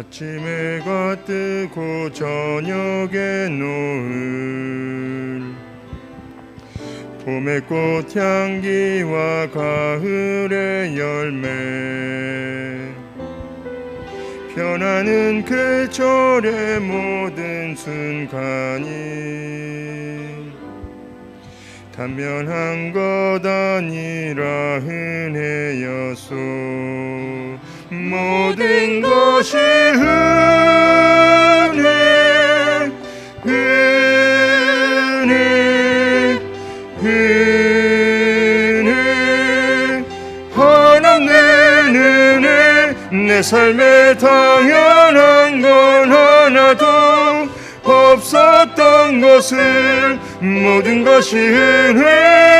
아침에 가 뜨고 저녁에 노을 봄의 꽃 향기와 가을의 열매. 변하는 계절의 모든 순간이 단면한 것 아니라 은혜였소 모든 것이 은혜 은혜 은혜. 하나님의 은혜 내 삶에 당연한 건 하나도 없었던 것을 모든 것이 은혜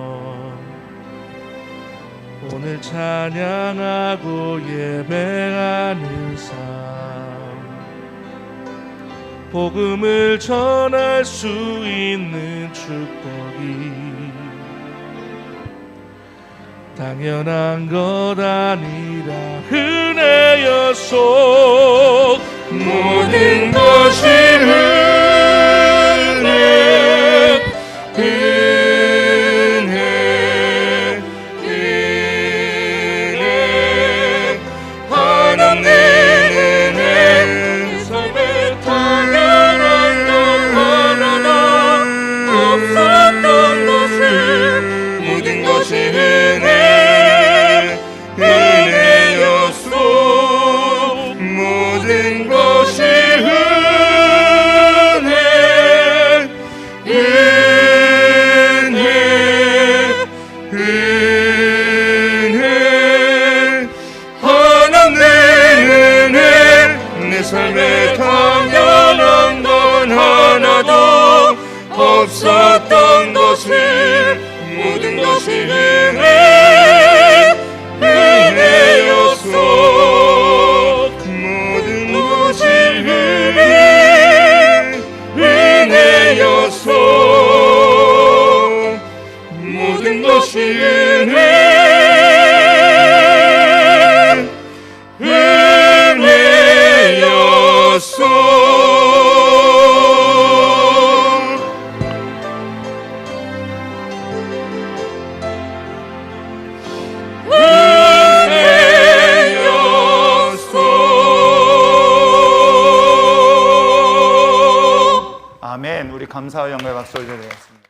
오늘 찬양하고 예배하는 삶. 복음을 전할 수 있는 축복이 당연한 것 아니라 은혜였소 모든 것이 은 내 당연한 건 하나도 없었던 것을 모든 것이 은혜 감사와 영광의 박수 올려드리겠습니다.